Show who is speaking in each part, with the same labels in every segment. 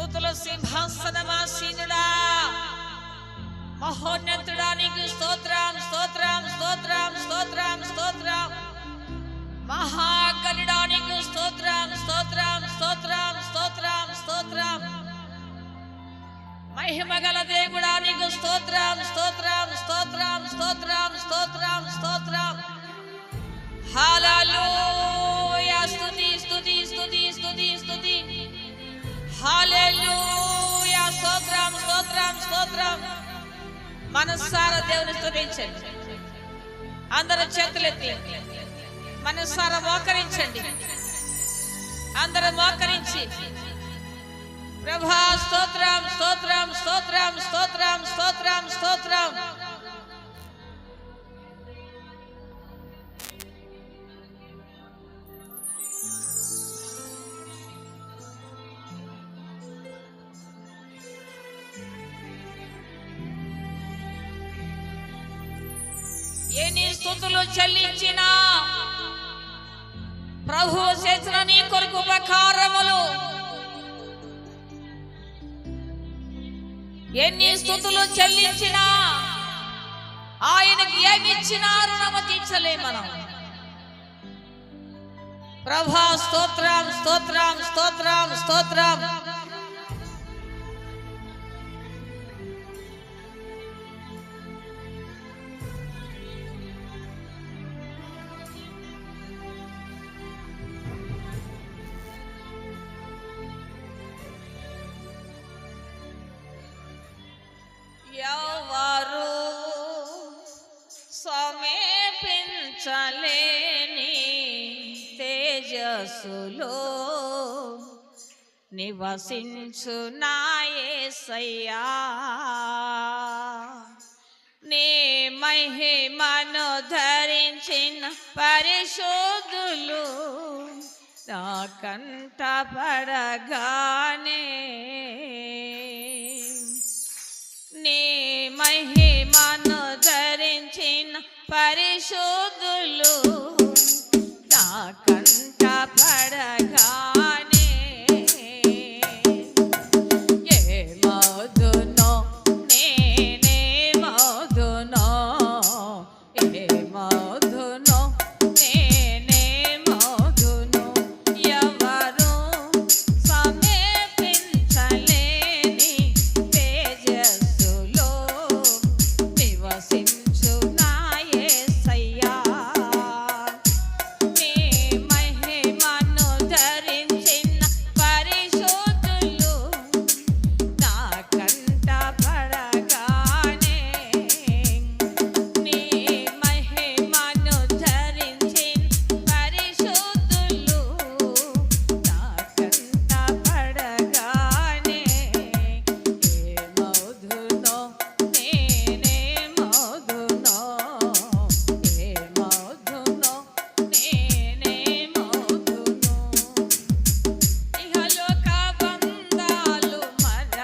Speaker 1: స్థుతుల సింహాసనమాసీనుడా మహోన్నతుడా నీకు స్తోత్రం స్తోత్రం స్తోత్రం స్తోత్రం స్తోత్రం మహాగణుడా నీకు స్తోత్రం స్తోత్రం స్తోత్రం స్తోత్రం స్తోత్రం మహిమగల దేవుడా నీకు స్తోత్రం స్తోత్రం స్తోత్రం స్తోత్రం స్తోత్రం స్తోత్రం హల్లెలూయా హాలెలూయా స్తోత్రం స్తోత్రం స్తోత్రం. మనస్సార దేవుని స్తుతించండి. అందరూ చేతులెత్తి మనస్సార మోకరించండి. అందరూ మోకరించి ప్రభా స్తోత్రం స్తోత్రం స్తోత్రం స్తోత్రం స్తోత్రం స్తోత్రం. ఆయనకి ఏమిచ్చినా రుణము తీర్చలే మనం. ప్రభా స్తోత్రం స్తోత్రం స్తోత్రం స్తోత్రం. వసించు నాయసయ్యా నీ మహిమను ధరించిన పరిశోధులు నా కంట పడగానే నీ మహిమను ధరించిన పరిశోధులు నా కంట పడగా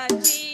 Speaker 1: Haji.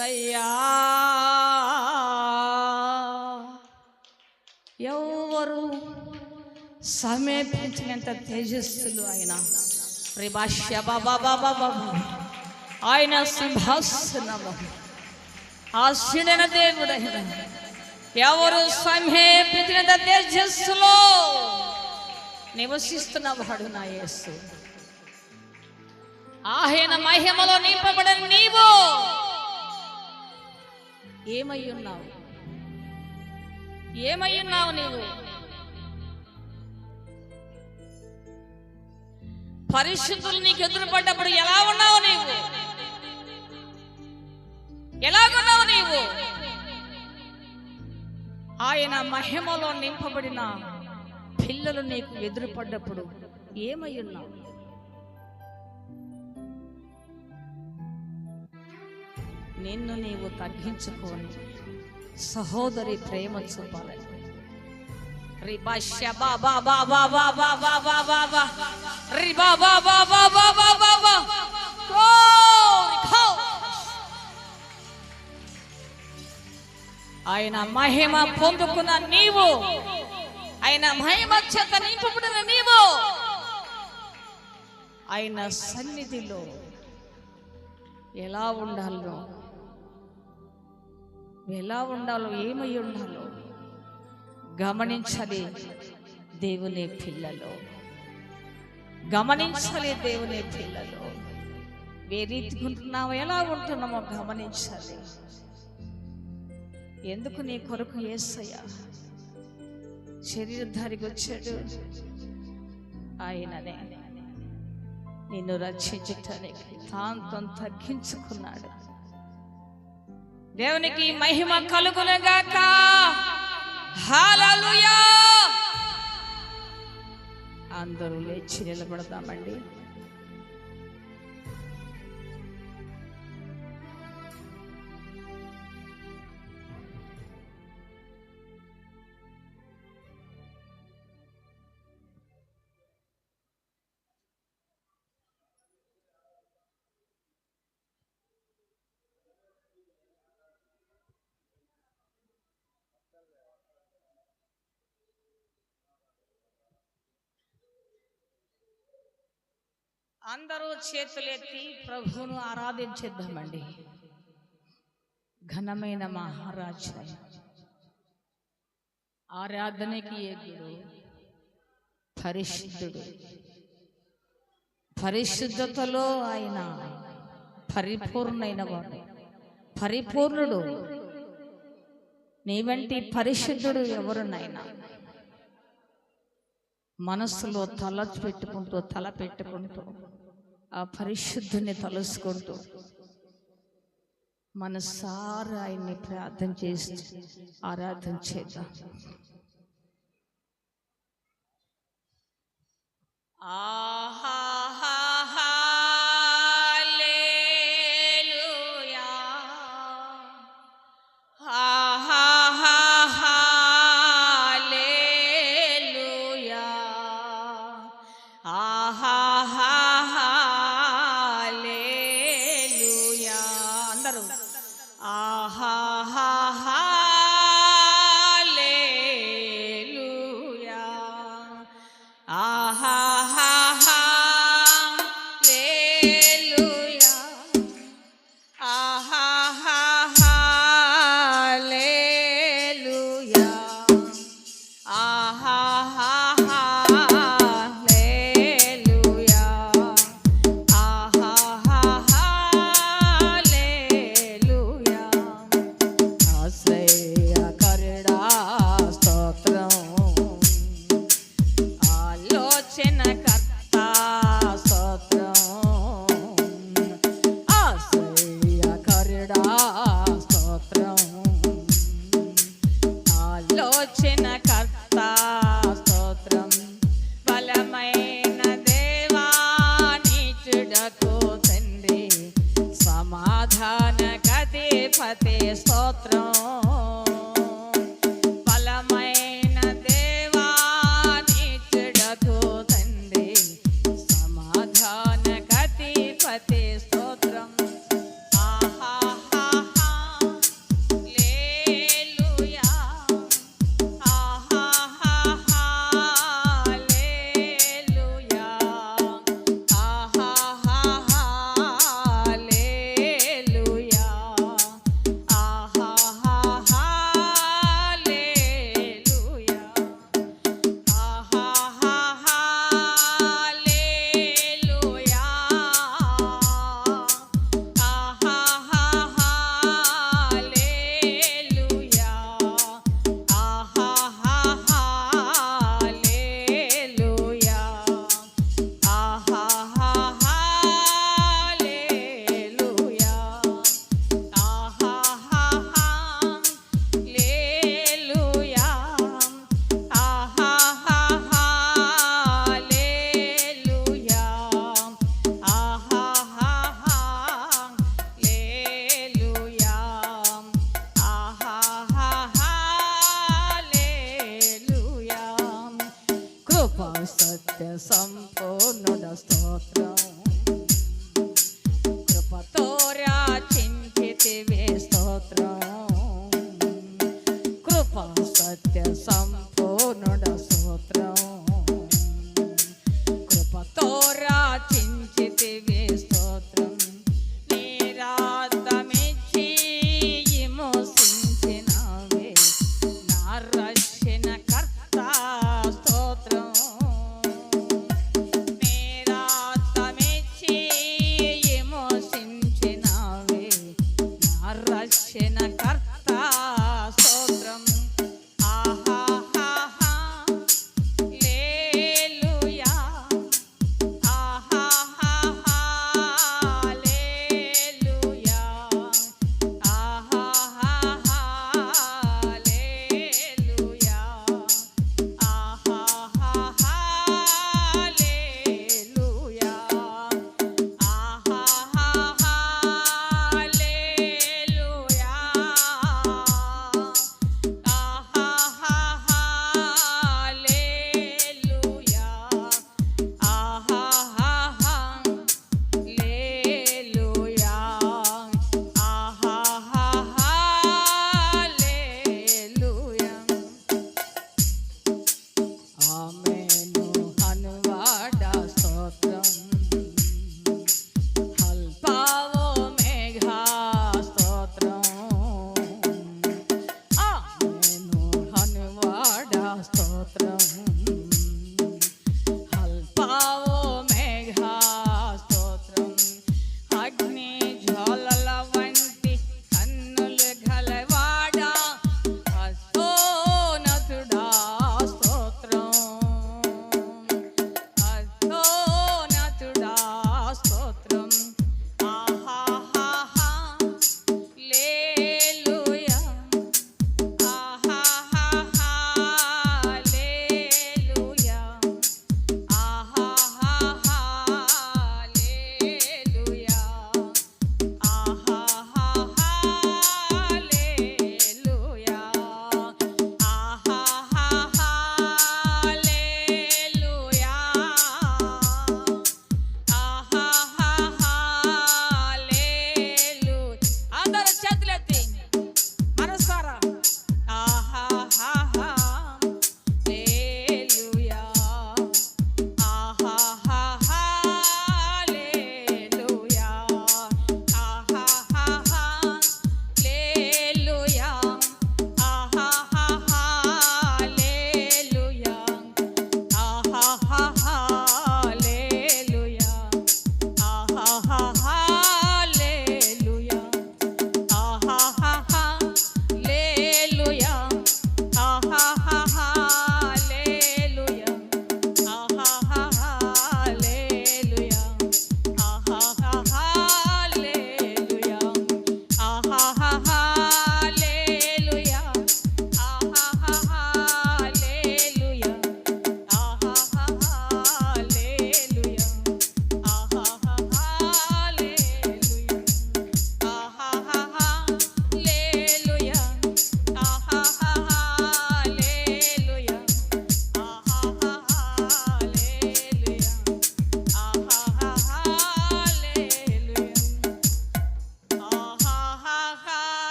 Speaker 1: నాయసయ్యా ఎవరు సమీపించినంత తేజస్సులు ఆయన. రిభాష్య బాబా బాబా బాబా ఆయన సింహాసనము ఆశీడన దేవుడైన ఎవరు సమీపించినంత తేజస్సులో నివసిస్తున్నవాడు నా యేసు. ఆయన మహిమలో నింపబడని నీవు ఏమై ఉన్నావు ఏమై ఉన్నావు నీవు? పరిస్థితులు నీకు ఎదురుపడ్డప్పుడు ఎలా ఉన్నావు నీవు? ఎలాగున్నావు నీవు? ఆయన మహిమలో నింపబడిన పిల్లలు నీకు ఎదురుపడ్డప్పుడు ఏమై ఉన్నావు నిన్ను నీవు తగ్గించుకొని సహోదరి ప్రేమ చూపాలి ఆయన మహిమ పొందుకున్న నీవు ఆయన మహిమ చేత నింపబడిన నీవు ఆయన సన్నిధిలో ఎలా ఉండాలో ఎలా ఉండాలో ఏమై ఉండాలో గమనించాలి దేవుని పిల్లలు. గమనించాలి దేవుని పిల్లలు. ఏ రీతిగా ఉంటున్నామో ఎలా ఉంటున్నామో గమనించాలి. ఎందుకు నీ కొరకు ఏసయ్యా శరీరధారికి వచ్చాడు? ఆయననే. నిన్ను రక్షించటానికి తాంతం తగ్గించుకున్నాడు. దేవునికి మహిమ కలుగునగాక. హాలలుయా అందరూ లేచి నిలబడదామండి. అందరూ చేతులెత్తి ప్రభువును ఆరాధించేద్దామండి. ఘనమైన మహారాజు ఆరాధనకి ఎగుడు పరిశుద్ధుడు పరిశుద్ధతలో ఆయన పరిపూర్ణైన వాడు. పరిపూర్ణుడు నీ వంటి పరిశుద్ధుడు ఎవరునైనా మనస్సులో తల పెట్టుకుంటూ తల పెట్టుకుంటూ ఆ పరిశుద్ధుని తలుసుకుంటూ మనసారా ఆయన్ని ప్రార్థన చేసి ఆరాధన చేద్దాం. ఆహా సమాధాన గతిపతి స్తోత్రం. I'm just Upasate Sampo Nodastotra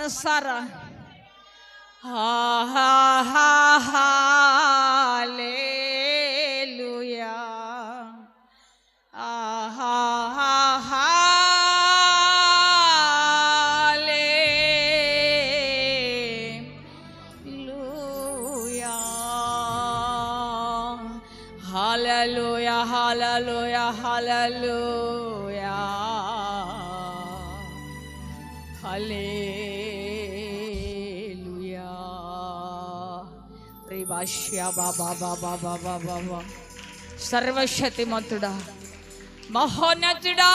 Speaker 1: మనస్సారా హల్లెలూయా సర్వశతిమంతుడా మహోన్నతుడా.